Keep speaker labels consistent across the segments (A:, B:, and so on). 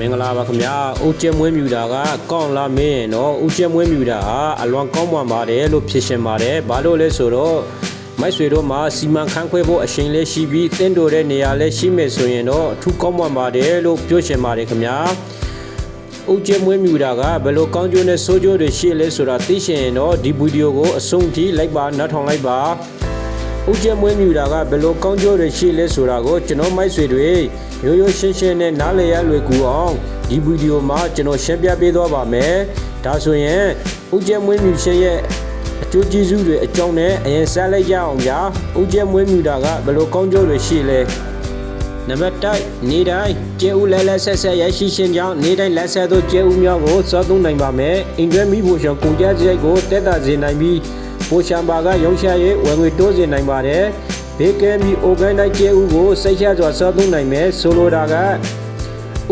A: မင်္ဂလာပါခင်ဗျာဦးကျဲမွေးမြူတာကကောင်းလာမင်းတော့ဦးကျဲမွေးမြူတာဟာအလွန်ကောင်းမွန်ပါတယ်လို့ဖြစ်ရှင်ပါတယ်ဘာလို့လဲဆိုတော့မိုက်ဆွေတို့မှာစီမံခန့်ခွဲဖို့အရှင်လေးရှိပြီးတင်းတိုတဲ့နေရာလေးရှိမယ်ဆိုရင်တော့အထူးကောင်းမွန်ပါတယ်လို့ပြောရှင်ပါတယ်ခင်ဗျာဦးကျဲမွေးမြူတာကဘယ်လိုကောင်းကျိုးနဲ့ဆိုးကျိုးတွေရှိလဲဆိုတာသိရှင်ရင်တော့ဒီဗီဒီယိုကိုအဆုံးထိလိုက်ပါနားထောင်လိုက်ပါ ဥကျမွေးမြူတာကဘယ်လိုကောင်းကျိုးတွေရှိလဲဆိုတာကိုကျွန်တော်မိုက်ဆွေတွေရိုးရိုးရှင်းရှင်းနဲ့နားလည်ရလွယ်ကူအောင်ဒီဗီဒီယိုမှာကျွန်တော်ရှင်းပြပေးသွားပါမယ်။ဒါဆိုရင်ဥကျမွေးမြူရှင်ရဲ့အကျိုးကျေးဇူးတွေအကြောင်းနဲ့အရင်ဆက်လိုက်ကြအောင်ဗျာ။ဥကျမွေးမြူတာကဘယ်လိုကောင်းကျိုးတွေရှိလဲ။နံပါတ်1နေတိုင်းကျဲဦးလဲလဲဆက်ဆက်ရရှိရှင်ကြောင့်နေတိုင်းလက်ဆက်သောကျဲဦးများကိုစောသုံးနိုင်ပါမယ်။အင်ဂျင်မီဖို့ရှောကုန်ကြစရိုက်ကိုတက်တာစေနိုင်ပြီး ပိုချံပါကရုံရှာရေးဝယ်ငွေတိုးစေနိုင်ပါတယ်။ဘေကဲမီအိုဂန်တိုင်းကျဲဦးကိုစိတ်ချစွာစောသုံးနိုင်မယ်ဆိုလိုတာက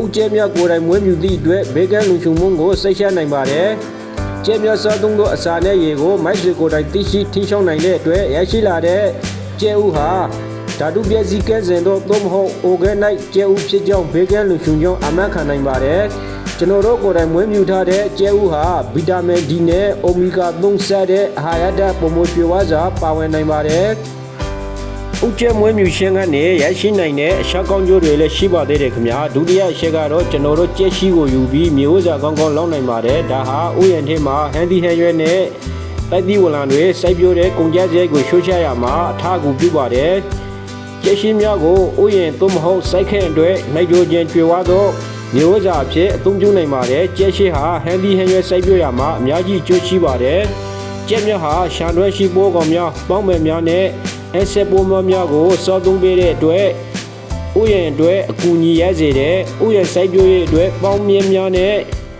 A: ဥကျဲမြတ်ကိုယ်တိုင်မွေးမြူသည့်အတွက်ဘေကဲလူချုံမုံကိုစိတ်ချနိုင်ပါတယ်။ကျဲမြတ်စောသုံးသောအစာနဲ့ရေကိုမိုက်ဆွေကိုယ်တိုင်သိရှိထိရှောင်းနိုင်တဲ့အတွက်ရရှိလာတဲ့ကျဲဦးဟာဓာတုပျက်စီးကဲစင်တော့သို့မဟုတ်အိုဂန်တိုင်းကျဲဦးဖြစ်ကြောင်းဘေကဲလူချုံကြောင့်အမှန်ခံနိုင်ပါတယ်။ ကျွန်တော်တို့ကိုယ်တိုင်မွေးမြူထားတဲ့ကျဲဥဟာဗီတာမင် D နဲ့အိုမီဂါ3ဆက်တဲ့အဟာရဓာတ်ပုံမကျွေဝါစွာပါဝင်နိုင်ပါတယ်။ဥကျဲမွေးမြူရှင်ကနေရရှိနိုင်တဲ့အရှောက်ကောင်းကျိုးတွေလည်းရှိပါသေးတယ်ခင်ဗျာဒုတိယအချက်ကတော့ကျွန်တော်တို့ကြက်ရှိကိုယူပြီးမျိုးစားကောင်းကောင်းလောက်နိုင်ပါတယ်ဒါဟာဥယျာဉ်ထဲမှာဟန်ဒီဟန်ရွဲနဲ့တိုက်သီးဝလံတွေစိုက်ပျိုးတဲ့ကုန်ကြစရိုက်ကိုရှိုးချရမှာအထအကူပြုပါတယ်ကျက်ရှိများကိုဥယျာဉ်သို့မဟုတ်စိုက်ခန့်အတွက်နိုက်ထရိုဂျင်ကျွေဝါသော မျိုးစားအဖြစ်အသုံးပြုနိုင်ပါတယ်။ကျက်ရှိဟာဟန်ဒီဟန်ရွယ်စိုက်ပျိုးရမှာအများကြီးအကျိုးရှိပါတယ်။ကျက်မြတ်ဟာရှာတွဲရှိပိုးကောင်များပေါင်းမယ်များနဲ့အဆက်ပိုးများများကိုစောသုံးပေးတဲ့အတွက်ဥယျာဉ်အတွက်အကူအညီရစေတဲ့ဥယျာဉ်စိုက်ပျိုးရေးအတွက်ပေါင်းမြင်းများနဲ့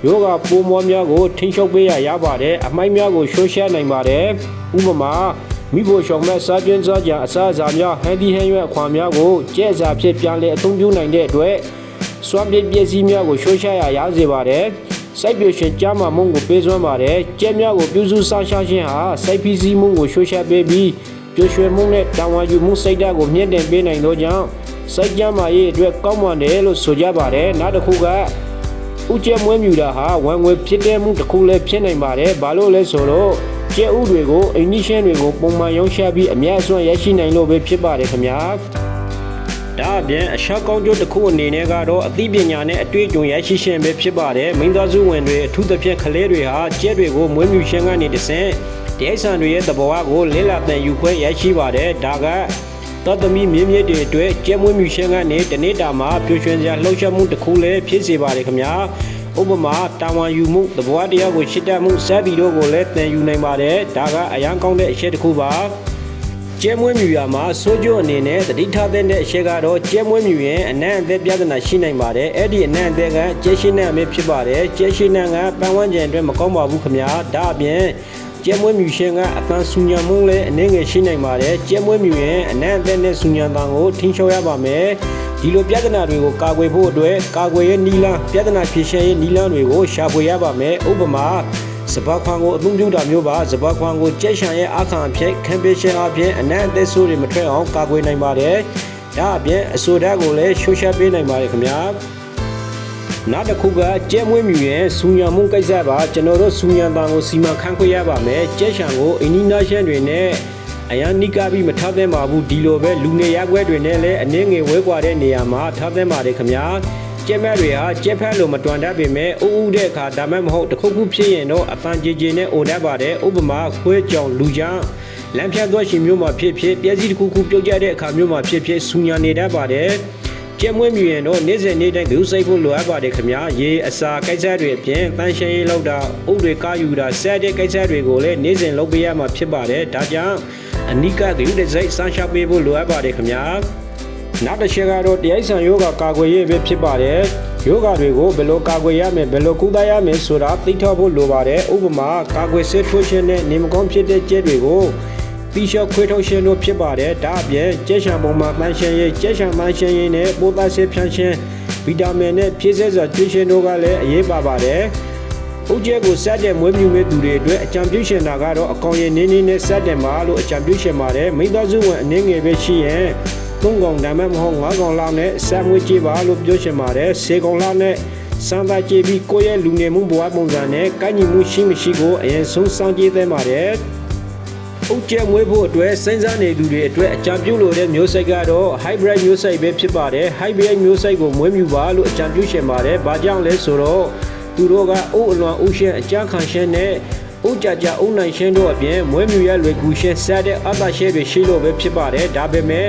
A: ယောဂပိုးမွားများကိုထိန်းချုပ်ပေးရရပါတယ်။အမိုက်များကိုရှိုးရှဲနိုင်ပါတယ်။ဥပမာမိဖို့ရှောင်မဲ့စားကျွင်းစားကြအစားအစာများဟန်ဒီဟန်ရွက်အခွာများကိုကျဲစာဖြစ်ပြန်လဲအသုံးပြုနိုင်တဲ့အတွက် စွမ်းပြည့်ပစ္စည်းများကိုရှိုးရှာရရစေပါတယ်။စိုက်ပျိုရှင်ကြားမှာမုံကိုပေးစွမ်းပါတယ်။ကျက်များကိုပြုစုစောင့်ရှောက်ခြင်းဟာစိုက်ပစ္စည်းမုံကိုရှိုးရှာပေးပြီးပျိုရွှင်မှုနဲ့တာဝန်ယူမှုစိတ်ဓာတ်ကိုမြင့်တင်ပေးနိုင်သောကြောင့်စိုက်ကြမ်းမာရေးအတွက်ကောင်းမွန်တယ်လို့ဆိုကြပါတယ်။နောက်တစ်ခုကဥကျက်မွေးမြူတာဟာဝန်ငွေဖြစ်တဲ့မှုတစ်ခုလည်းဖြစ်နိုင်ပါတယ်။ဘာလို့လဲဆိုတော့ကျက်ဥတွေကိုအင်ဂျီရှင်းတွေကိုပုံမှန်ရောင်းချပြီးအများအစွမ်းရရှိနိုင်လို့ပဲဖြစ်ပါတယ်ခင်ဗျာ။ ဒါအပြင်အရှောက်ကောင်းကျိုးတစ်ခုအနေနဲ့ကတော့အသိပညာနဲ့အတွေ့အကြုံရရှိရှင်ပဲဖြစ်ပါတယ်မိန်းသားစုဝင်တွေအထူးသဖြင့်ကလေးတွေဟာကျက်တွေကိုမွေးမြူရှင်ကနေတဆင့်တရားဆန်တွေရဲ့သဘောအကိုလင်းလာတဲ့ယူခွဲရရှိပါတယ်ဒါကတော်သမီးမြင့်မြင့်တွေအတွက်ကျက်မွေးမြူရှင်ကနေတနေ့တာမှာပျော်ရွှင်စရာလှုပ်ရှားမှုတစ်ခုလည်းဖြစ်စေပါတယ်ခင်ဗျာဥပမာတာဝန်ယူမှုသဘောတရားကိုရှစ်တတ်မှုစသည်တို့ကိုလည်းသင်ယူနိုင်ပါတယ်ဒါကအရန်ကောင်းတဲ့အချက်တစ်ခုပါ ကျဲမွေးမြူရမှာစိုးကျိုးအနေနဲ့သတိထားတဲ့အချက်ကတော့ကျဲမွေးမြူရင်အနံ့အသက်ပြဿနာရှိနိုင်ပါတယ်အဲ့ဒီအနံ့အသက်ကကျဲရှိနှံ့အမေဖြစ်ပါတယ်ကျဲရှိနှံ့ကပန်းဝန်းကျင်အတွက်မကောင်းပါဘူးခင်ဗျာဒါအပြင်ကျဲမွေးမြူရှင်ကအပန်းဆူညံမှုလည်းအနေငယ်ရှိနိုင်ပါတယ်ကျဲမွေးမြူရင်အနံ့အသက်နဲ့ဆူညံတန်ကိုထိန်းချုပ်ရပါမယ်ဒီလိုပြဿနာတွေကိုကာကွယ်ဖို့အတွက်ကာကွယ်ရေးနီလန်းပြဿနာဖြေရှင်းရေးနီလန်းတွေကိုရှာဖွေရပါမယ်ဥပမာ စပါခွန်ကိုအသုံးပြုတာမျိုးပါစပါခွန်ကိုကြက်ရှံရဲ့အခါအဖြစ်ခံပေးရှင်အဖြစ်အနံ့အသက်ဆိုးတွေမထွက်အောင်ကာကွယ်နိုင်ပါတယ်။ဒါအပြင်အဆိုဓာတ်ကိုလည်းရှိုးရှာပေးနိုင်ပါတယ်ခင်ဗျာ။နောက်တစ်ခုကကြက်မွေးမြူရဲ့စူညံမှုကိစ္စပါကျွန်တော်တို့စူညံတန်ကိုစီမံခန့်ခွဲရပါမယ်။ကြက်ရှံကိုအင်းနီနာရှန်တွေနဲ့အရန်နိကာပြီးမထားသင့်ပါဘူးဒီလိုပဲလူနေရက်ွက်တွေနဲ့လည်းအနည်းငယ်ဝဲကွာတဲ့နေရာမှာထားသင့်ပါတယ်ခင်ဗျာ။ ကျက်မက်တွေဟာကျက်ဖက်လို့မတွန်တတ်ပေမဲ့အူးအူးတဲ့အခါဒါမှမဟုတ်တစ်ခုခုဖြစ်ရင်တော့အပန်းကြည်ကြည်နဲ့အိုတတ်ပါတယ်ဥပမာခွဲကြောင်လူချမ်းလမ်းဖြတ်သွားရှင်မျိုးမှာဖြစ်ဖြစ်ပြည့်စည်တစ်ခုခုပြုတ်ကျတဲ့အခါမျိုးမှာဖြစ်ဖြစ်ဆူညာနေတတ်ပါတယ်ကျက်မွေးမြူရင်တော့နေ့စဉ်နေ့တိုင်းဂရုစိုက်ဖို့လိုအပ်ပါတယ်ခင်ဗျာရေအစာကိစ္စတွေအပြင်တန်ရှင်းရေးလောက်တာဥတွေကာယူတာဆက်တဲ့ကိစ္စတွေကိုလည်းနေ့စဉ်လုပ်ပေးရမှာဖြစ်ပါတယ်ဒါကြောင့်အနိကဂရုတစိုက်စမ်းရှာပေးဖို့လိုအပ်ပါတယ်ခင်ဗျာ နောက်တစ်ချက်ကတော့တရားဆန်ယောဂကာကွယ်ရေးပဲဖြစ်ပါတယ်ယောဂတွေကိုဘယ်လိုကာကွယ်ရမယ်ဘယ်လိုကုသရမယ်ဆိုတာသိထားဖို့လိုပါတယ်ဥပမာကာကွယ်ဆေးထိုးခြင်းနဲ့နေမကောင်းဖြစ်တဲ့ကျက်တွေကိုပြီးလျှော့ခွေးထုတ်ခြင်းတို့ဖြစ်ပါတယ်ဒါအပြင်ကျက်ရှံပုံမှာမှန်ရှင်းရေးကျက်ရှံမှန်ရှင်းရေးနဲ့ပိုးသားဆေးဖြန့်ခြင်းဗီတာမင်နဲ့ဖြည့်ဆဲစွာကျွေးခြင်းတို့ကလည်းအရေးပါပါတယ်ဥကျဲကိုစတဲ့မွေးမြူမဲ့သူတွေအတွက်အကြံပြုရှင်တာကတော့အကောင်ရည်နင်းနင်းနဲ့စတဲ့မှာလို့အကြံပြုရှင်ပါတယ်မိသားစုဝင်အနေငယ်ပဲရှိရင် သုံးကောင်ဒါမှမဟုတ်ငါးကောင်လောက်နဲ့ဆက်မွေးကြည့်ပါလို့ပြောရှင်ပါတယ်ဆေကောင်လောက်နဲ့စံသာကျေပြီးကိုယ့်ရဲ့လူငယ်မှုဘဝပုံစံနဲ့ကိုက်ညီမှုရှိမရှိကိုအရင်ဆုံးစောင့်ကြည့်သင့်ပါတယ်။ဥကျဲမွေးဖို့အတွက်စဉ်းစားနေသူတွေအတွက်အကြံပြုလို့တဲ့မျိုးစိတ်ကတော့ hybrid မျိုးစိတ်ပဲဖြစ်ပါတယ်။ hybrid မျိုးစိတ်ကိုမွေးမြူပါလို့အကြံပြုရှင်ပါတယ်။ဘာကြောင့်လဲဆိုတော့သူတို့ကအုပ်အလွန်အုပ်ရှင်အကြခံရှင်နဲ့ဥကြကြအုံနိုင်ရှင်တို့အပြင်မွေးမြူရလွယ်ကူရှင်ဆက်တဲ့အသရှဲတွေရှိလို့ပဲဖြစ်ပါတယ်။ဒါပေမဲ့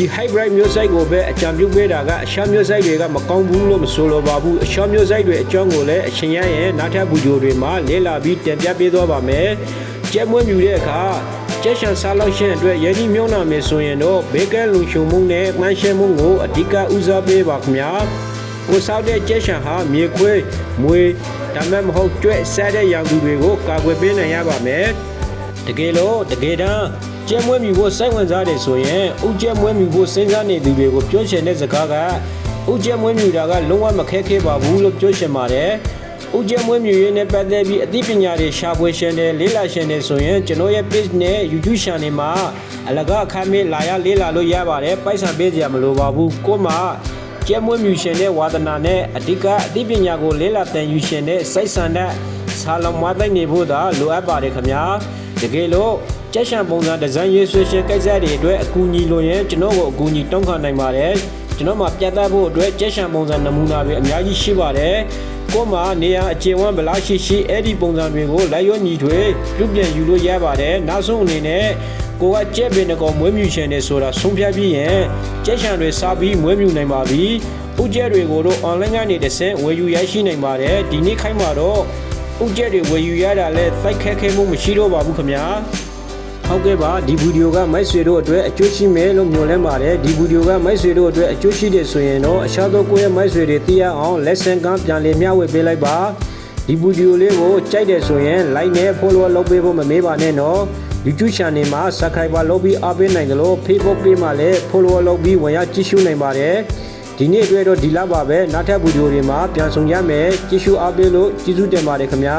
A: ဒီ hybrid မျိုးစိတ်ကိုပဲအကြံပြုပေးတာကအရှာမျိုးစိတ်တွေကမကောင်းဘူးလို့မဆိုလိုပါဘူးအရှာမျိုးစိတ်တွေအကြောင်းကိုလည်းအရှင်ရရဲ့နောက်ထပ်ဗီဒီယိုတွေမှာလေ့လာပြီးတင်ပြပေးသွားပါမယ်ကျဲမွေးမြူတဲ့အခါကျက်ရှန်စားလောက်ရှင်အတွက်ရည်ကြီးမြုံနာမယ်ဆိုရင်တော့ဘေကဲလုံရှုံမှုနဲ့မှန်းရှင်းမှုကိုအဓိကဦးစားပေးပါခင်ဗျာကိုစောက်တဲ့ကျက်ရှန်ဟာမြေခွေးမွေဒါမှမဟုတ်ကျွဲ့ဆက်တဲ့ရောင်သူတွေကိုကာကွယ်ပေးနိုင်ရပါမယ် တကယ်လို့တကယ်တမ်းကျဲမွေးမြူဖို့စိုက်ဝင်စားတယ်ဆိုရင်ဥကျဲမွေးမြူဖို့စဉ်းစားနေသူတွေကိုပြောချင်တဲ့စကားကဥကျဲမွေးမြူတာကလုံးဝမခက်ခဲပါဘူးလို့ပြောချင်ပါတယ်ဥကျဲမွေးမြူရေးနဲ့ပတ်သက်ပြီးအသိပညာတွေရှာဖွေရှင်တယ်လေးလာရှင်တယ်ဆိုရင်ကျွန်တော်ရဲ့ page နဲ့ YouTube channel မှာအလကားအခမဲ့လာရလေးလာလို့ရပါတယ်ပိုက်ဆံပေးကြမလိုပါဘူးကို့မှာကျဲမွေးမြူရှင်တဲ့ဝါသနာနဲ့အဓိကအသိပညာကိုလေးလာတန်ယူရှင်တဲ့စိတ်ဆန္ဒဆာလောင်မွားသိမ့်နေဖို့သာလိုအပ်ပါတယ်ခင်ဗျာ တကယ်လို့ကျက်ရှံပုံစံဒီဇိုင်းရေးဆွဲရှင်ကိစ္စတွေအတွက်အကူအညီလိုရင်ကျွန်တော်ကိုအကူအညီတောင်းခံနိုင်ပါတယ်ကျွန်တော်မှာပြတ်သားဖို့အတွက်ကျက်ရှံပုံစံနမူနာတွေအများကြီးရှိပါတယ်ကို့မှာနေရာအခြေဝမ်းဗလားရှိရှိအဲ့ဒီပုံစံတွေကိုလိုက်ရွညီထွေပြုပြင်ယူလို့ရပါတယ်နောက်ဆုံးအနေနဲ့ကိုကကြက်ပင်တကောင်မွေးမြူရှင်နေဆိုတာဆုံးဖြတ်ပြီးရင်ကြက်ရှံတွေစားပြီးမွေးမြူနိုင်ပါပြီဥကျက်တွေကိုတော့ online ကနေတစ်ဆင့်ဝယ်ယူရရှိနိုင်ပါတယ်ဒီနေ့ခိုင်းမှာတော့ ဥကျက်တွေဝယ်ယူရတာလဲသိုက်ခက်ခဲမှုမရှိတော့ပါဘူးခင်ဗျာဟုတ်ကဲ့ပါဒီဗီဒီယိုကမိုက်ဆွေတို့အတွက်အကျိုးရှိမယ်လို့မျှော်လင့်ပါတယ်ဒီဗီဒီယိုကမိုက်ဆွေတို့အတွက်အကျိုးရှိတယ်ဆိုရင်တော့အရှာသောကိုယ့်ရဲ့မိုက်ဆွေတွေသိရအောင် lesson ကပြန်လည်မျှဝေပေးလိုက်ပါဒီဗီဒီယိုလေးကိုကြိုက်တယ်ဆိုရင် like နဲ့ follow လုပ်ပေးဖို့မမေ့ပါနဲ့နော် YouTube channel မှာ subscriber လုပ်ပြီးအားပေးနိုင်တယ်လို့ Facebook page မှာလည်း follow လုပ်ပြီးဝင်ရောက်ကြည့်ရှုနိုင်ပါတယ် ဒီနေ့အတွက်တော့ဒီလောက်ပါပဲနောက်ထပ်ဗီဒီယိုတွေမှာပြန်ဆောင်ရမယ်ကြည့်ရှုအားပေးလို့ကျေးဇူးတင်ပါတယ်ခင်ဗျာ